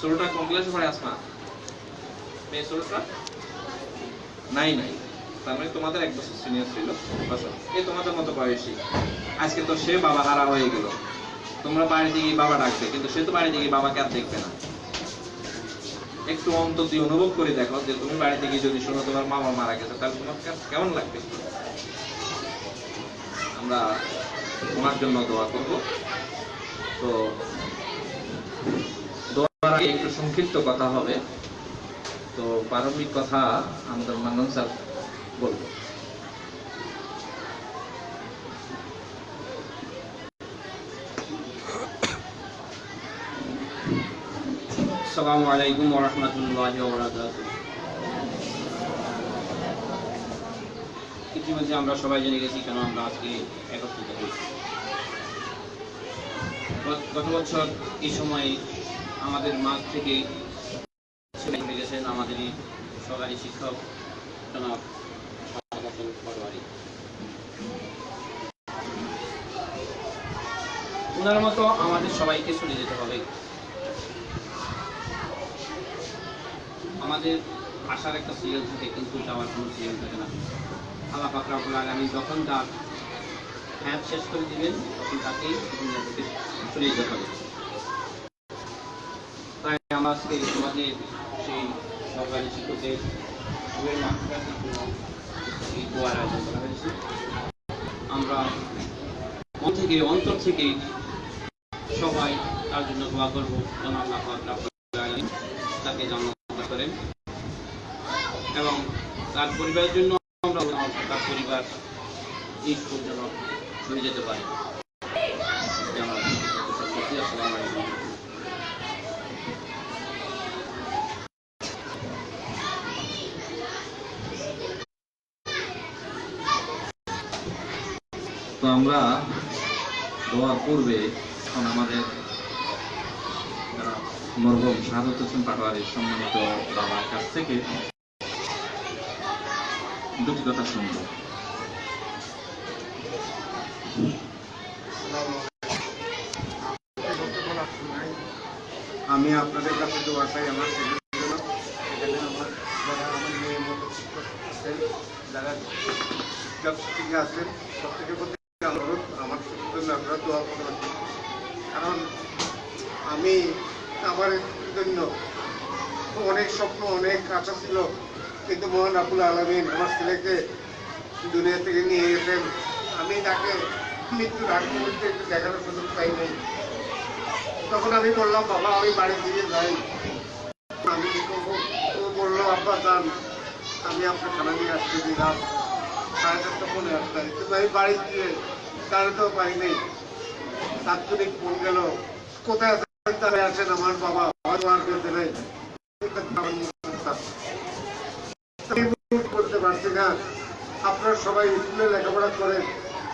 ছোটটা কোন ক্লাসে পড়ে আসমা মেয়ে ছোটটা নাই নাই। তার মানে তোমাদের এক বছর সিনিয়র ছিল। বসো এই তোমাদের মতো বয়সী। আজকে তো সে বাবা হারা হয়ে গেল। তোমরা বাড়িতে গিয়ে বাবা ডাকবে, কিন্তু সে তো বাড়িতে গিয়ে বাবাকে আর দেখবে না। একটু অন্তর দিয়ে অনুভব করে দেখো যে তুমি বাড়িতে গিয়ে যদি শোনো তোমার মামা মারা গেছে, তাহলে তোমার কেমন লাগবে? আমরা তোমার জন্য দোয়া করব। তো আগে একটু সংক্ষিপ্ত কথা হবে। তো প্রারম্ভিক কথা আমাদের মান্নান স্যার বলব। আলাইকুম ইতিমধ্যে আমরা সবাই জেনে গেছি কেন আমরা আজকে একত্রিত হয়েছি। গত বছর এই সময় আমাদের মাঝ থেকে হয়ে গেছেন আমাদেরই সরকারি শিক্ষক জনাব ওনার মতো আমাদের সবাইকে চলে যেতে হবে। আমাদের আসার একটা সিরিয়াল থাকে, কিন্তু যাওয়ার কোনো সিরিয়াল থাকে না। আল্লাহ পাক রাব্বুল আলামিন যখন তার হ্যাপ শেষ করে দিবেন, তখন তাকেই চলে যেতে হবে। সেই সরকারি জন্য এই দোয়ার আয়োজন করা হয়েছে। আমরা মন থেকে, অন্তর থেকে সবাই তার জন্য দোয়া করব। যেন আল্লাহ তাকে জান্নাত দান করেন। এবং তার পরিবারের জন্য আমরা তার পরিবার এই যেন চলে যেতে পারে এটা আমার সত্যি আসসালামু আলাইকুম আমরা দোয়ার পূর্বে এখন আমাদের মরহুম শাহাদত হোসেন পাটোয়ারির সম্মানিত বাবার কাছ থেকে দুটি কথা শুনব। আমি আপনাদের কাছে দোয়া চাই, আমার আমার যারা শিক্ষক শিক্ষক আছেন, সব থেকে অনুরোধ, আমার জন্য আপনারা দোয়া করবেন। কারণ আমি আমার জন্য অনেক স্বপ্ন, অনেক আশা ছিল। কিন্তু মোহন আবুল আলমিন আমার ছেলেকে দুনিয়া থেকে নিয়ে গেছেন আমি তাকে মৃত্যুর আগ মুহূর্তে একটু দেখানোর সুযোগ পাই নাই তখন আমি বললাম, বাবা, আমি বাড়ি দিয়ে যাই। আমি কি করব? ও বলল, আব্বা, যান। আমি আপনার খানা নিয়ে আসতে দিলাম। সাড়ে চারটা ফোনে আসতে আমি বাড়ি দিয়ে দাঁড়াতেও পারি নাই। তাৎক্ষণিক ফোন গেল, কোথায় আছেন? তারা আসেন আমার বাবা? হয়তো করতে পারছি না। আপনারা সবাই স্কুলে লেখাপড়া করেন।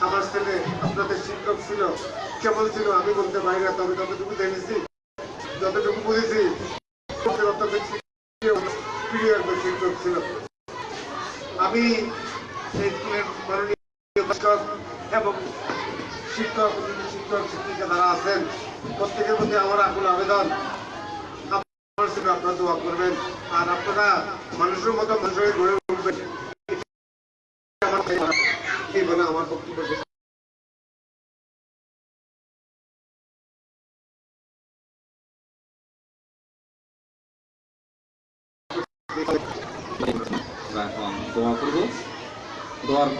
আমার ছেলে আপনাদের শিক্ষক ছিল, কেমন ছিল আমি বলতে পারি না, তবে যতটুকু দেখেছি যতটুকু বুঝেছি। শিক্ষক- ছিল। আমি এই স্কুলের মাননীয় শিক্ষক এবং শিক্ষক শিক্ষক, শিক্ষিকা যারা আছেন, প্রত্যেকের প্রতি আমার আকুল আবেদন। আপনার দোয়া করবেন। আর আপনারা মানুষের মতো মানুষের গড়ে উঠবেন। আমার বক্তব্য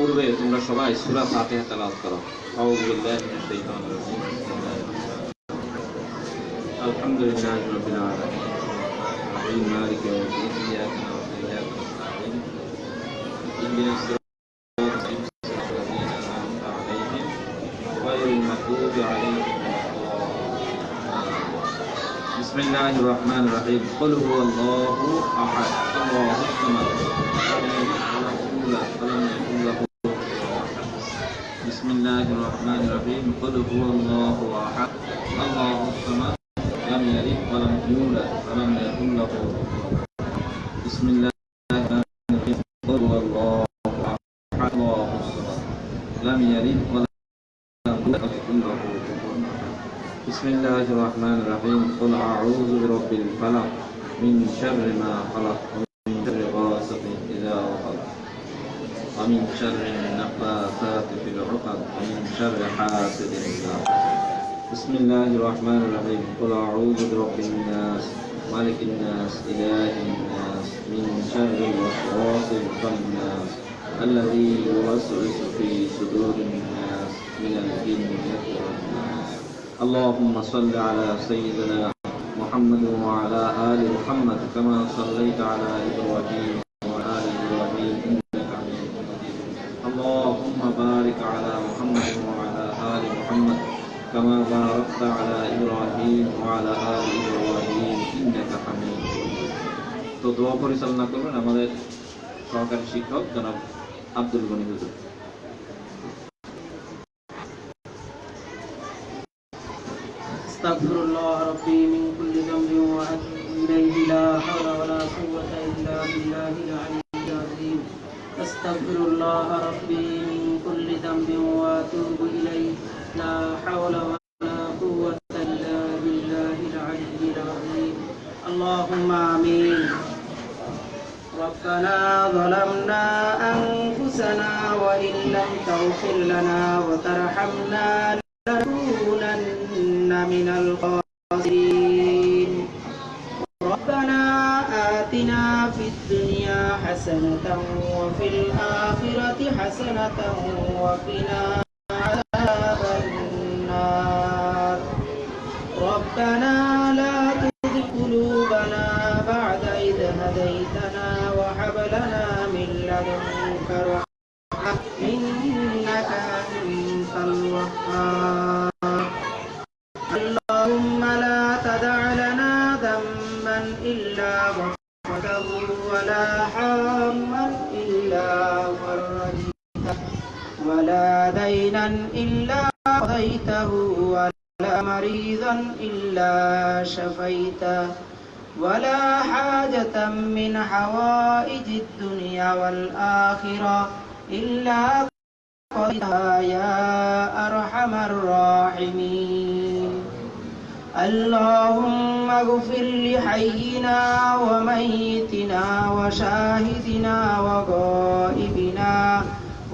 পূর্বে তোমরা সবাই সূরা ফাতিহা তেলাওয়াত করো আউযু বিল্লাহি মিনাশ শাইতানির রাজীম আলহামদুলিল্লাহি রাব্বিল আলামিন الرحيم مالك يوم الدين إياك نعبد وإياك نستعين اهدنا الصراط المستقيم صراط الذين أنعمت عليهم غير المغضوب عليهم ولا الضالين بسم الله الرحمن الرحيم قل هو الله احد الله الصمد لم يلد ولم يولد ولم الله الرحمن الرحيم. قل هو الله أحد. الله الصمد لم يلد ولم يولد ولم يكن له. بسم الله الرحمن الرحيم. قل هو الله أحد. الله الصمد لم يلد ولم يكن له بسم الله الرحمن الرحيم. قل أعوذ برب الفلق من شر ما خلق ومن شر غاسق إذا وقب. ومن شر النفاثات في العقد ومن شر حاسد حسد بسم الله الرحمن الرحيم. قل أعوذ برب الناس ملك الناس إله الناس من شر الوسواس الخناس الذي يوسوس في صدور الناس من الجنة والناس اللهم صل على سيدنا محمد وعلى آل محمد كما صليت على إبراهيم. اللهم بارك على محمد وعلى آل محمد كما باركت على إبراهيم وعلى آل إبراهيم إنك حميد مجيد তো দোয়া পরিচালনা করবেন আমাদের সহকারী শিক্ষক জনাব আব্দুল গনি হুজুর استغفر الله ربي من كل ذنب واتوب اليه لا أستغفر الله ربي من كل ذنب وأتوب إليه. لا حول ولا قوة إلا بالله العلي العظيم. اللهم آمين. ربنا ظلمنا أنفسنا وإن لم تغفر لنا وترحمنا لنكونن من الخاسرين. حسنة وفي الآخرة حسنة وقنا عذاب النار. ربنا لا تزغ قلوبنا بعد إذ هديتنا وهب من لدنك رحمة ولا دينا إلا قضيته ولا مريضا إلا شفيته ولا حاجة من حوائج الدنيا والآخرة إلا قضيتها يا أرحم الراحمين. اللهم اغفر لحينا وميتنا وشاهدنا وغائبنا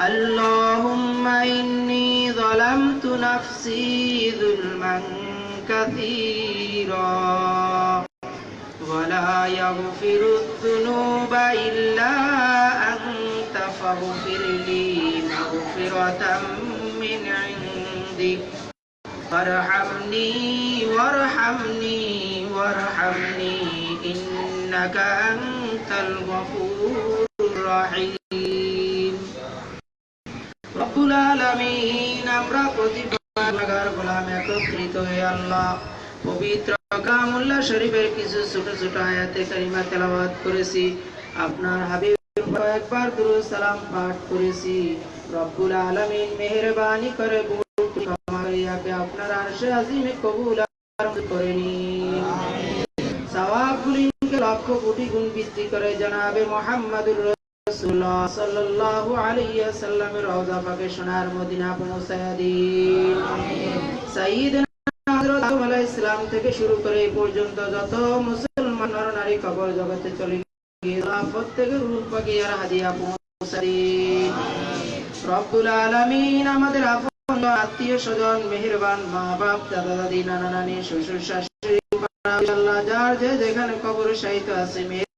اللهم إني ظلمت نفسي ظلما كثيرا. ولا يغفر الذنوب إلا أنت فاغفر لي مغفرة من عندك وارحمني وارحمني وارحمني إنك أنت الغفور الرحيم. রব্বুল আলামিন আমরা প্রতিবার গোলাম একত্রিত হয়ে আল্লাহ। পবিত্র কামুল্লাহ শরীফের কিছু ছোট ছোট আয়াতে কারিমা তেলাওয়াত করেছি। আপনার হাবিব একবার দুরূদ সালাম পাঠ করেছি। রব্বুল আলামিন মেহেরবানি করে ভুল ক্ষমা করে আপনার আরশে আজিমে কবুল করে নিন সওয়াবগুলিকে লক্ষ কোটি গুণ বৃদ্ধি করে জানাবে মোহাম্মদুর রাসূলুল্লাহ সাল্লাল্লাহু আলাইহি ওয়াসাল্লামের রওজা পাকে সোনার মদিনা পৌঁছায় দিন। সাইয়্যিদনা হযরত আদম আলাইহিস সালাম থেকে শুরু করে এই পর্যন্ত যত মুসলমান নর নারী কবর জগতে চলে গিয়ে প্রত্যেকের রূপ পাকে আর হাদিয়া দিন। রব্বুল আলামিন আমাদের আপন আত্মীয় স্বজন মেহেরবান মা বাপ দাদা দাদি নানা নানি শ্বশুর শাশুড়ি আল্লাহ যার যে যেখানে কবর সাহিত্য আছে মেহেরবান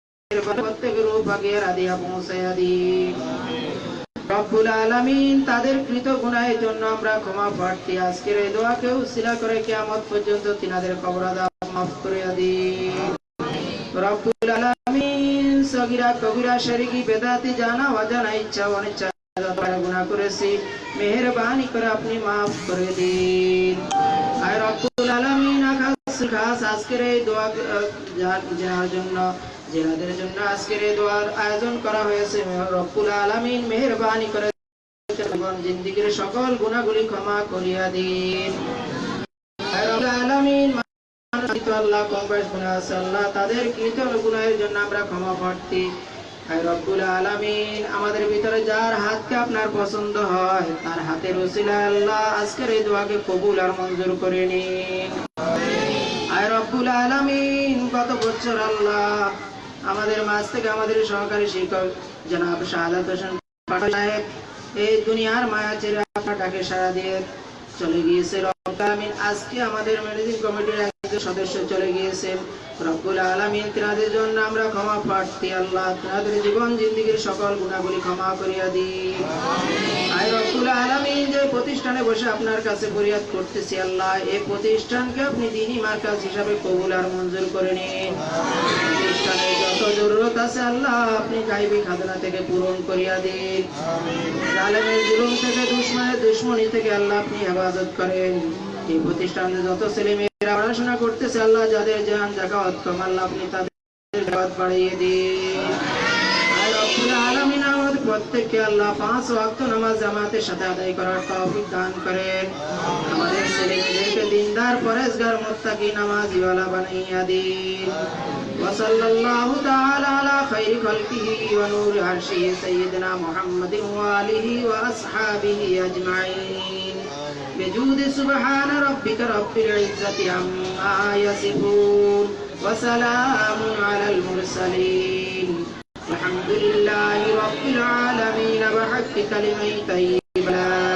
তাদের কৃত গুনাহের জন্য আমরা ক্ষমা প্রার্থী। আজকের এই দোয়াকে উসিলা করে কিয়ামত পর্যন্ত তিনাদের কবর আযাব মাফ করে দিন। রব্বুল সগীরা কবিরা বেদাতি জানা অজানা ইচ্ছা অনিচ্ছা আপনি মাফ করে দিন। আয় রব্বুল আলামিন আজকের এই দোয়া যার জন্য যাদের জন্য আজকের দোয়ার আয়োজন করা হয়েছে। রব্বুল আলামিন মেহেরবানি করে জিন্দিগির সকল গুণাগুলি ক্ষমা করিয়া দিন। পছন্দ হয়, তার আজকের কবুল আর মঞ্জুর করে নিন। আয় বছর আল্লাহ আমাদের মাঝ থেকে আমাদের সহকারী শিক্ষক জনাব শাহাদাত হোসেন সাহেব, এই দুনিয়ার মায়া ছেড়ে আপনার ডাকে সারা দিয়ে চলে গিয়েছে। আজকে আমাদের ম্যানেজিং কমিটির একজন সদস্য চলে গিয়েছেন। রব্বুল আলামিন তিনাদের জন্য আমরা ক্ষমা প্রার্থী আল্লাহ তিনাদের জীবন জিন্দিগির সকল গুণাগুলি ক্ষমা করিয়া দিন। আয় রব্বুল আলামিন যে প্রতিষ্ঠানে বসে আপনার কাছে ফরিয়াদ করতেছি আল্লাহ এই প্রতিষ্ঠানকে আপনি দিনই মার্কাজ হিসাবে কবুল আর মঞ্জুর করে নিন। প্রতিষ্ঠানে যত জরুরত আছে আল্লাহ আপনি গাইবি খাজনা থেকে পূরণ করিয়া দিন। জালেমের জুলুম থেকে দুশ্মনের দুশ্মনী থেকে আল্লাহ আপনি হেফাজত করেন। এই প্রতিষ্ঠানে যত ছেলে মেয়েরা পড়াশোনা করতেছে, আল্লাহ যাদের জান, জাকাত, কমাল, আপনি তাদের জাকাত বাড়িয়ে দিন। প্রত্যেককে আল্লাহ পাঁচ ওয়াক্ত নামাজ জামাতের সাথে আদায় করার তৌফিক দান করেন। আমাদের ছেলে মেয়েদেরকে দিনদার, পরেশগার নামাজ ইওয়ালা বানাইয়া দিন। وصلى الله تعالى على خير خلقه ونور عرشه سيدنا محمد وآله وأصحابه أجمعين. بجود سبحان ربك رب العزة عما يصفون وسلام على المرسلين. الحمد لله رب العالمين بحق كلمة طيبة لا